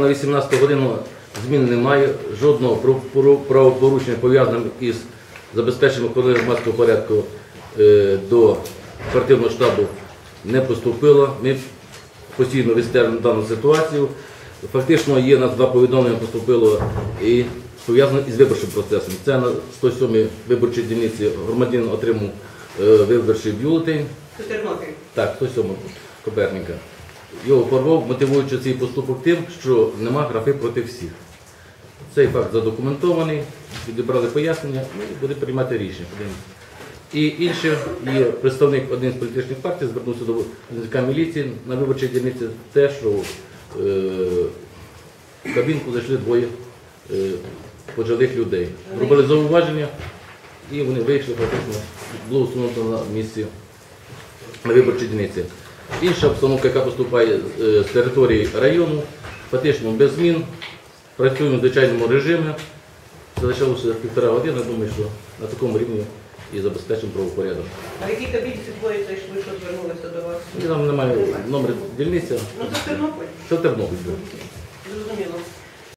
На 18 годину змін немає, жодного правопорушення пов'язаного із забезпеченням охорони громадського порядку е, до квартирного штабу не поступило. Ми постійно відстежуємо дану ситуацію. Фактично є на два повідомлення поступило і пов'язано із виборчим процесом. Це на 107-й виборчій дільниці громадянин отримав е, виборчий бюлетень. Тернопіль. Так, 107 Коперника. Його порвав, мотивуючи цей поступок тим, що нема графи проти всіх. Цей факт задокументований, відібрали пояснення ну, і буде приймати рішення. І інше є представник однієї з політичних партій, звернувся до працівника міліції на виборчій дільниці те, що е, в кабінку зайшли двоє е, пожилих людей. Робили зауваження і вони вийшли, фактично було усунуто на місці на виборчій дільниці. Інша обстановка, яка поступає е, з території району, фактично без змін, працюємо в звичайному режимі. Залишилося півтора години, думаю, що на такому рівні і забезпечимо правопорядок. А які кабінці двоє зайшли, що звернулися до вас? І там немає номер дільниця, Ну це Тернопіль. це Тернопіль. був.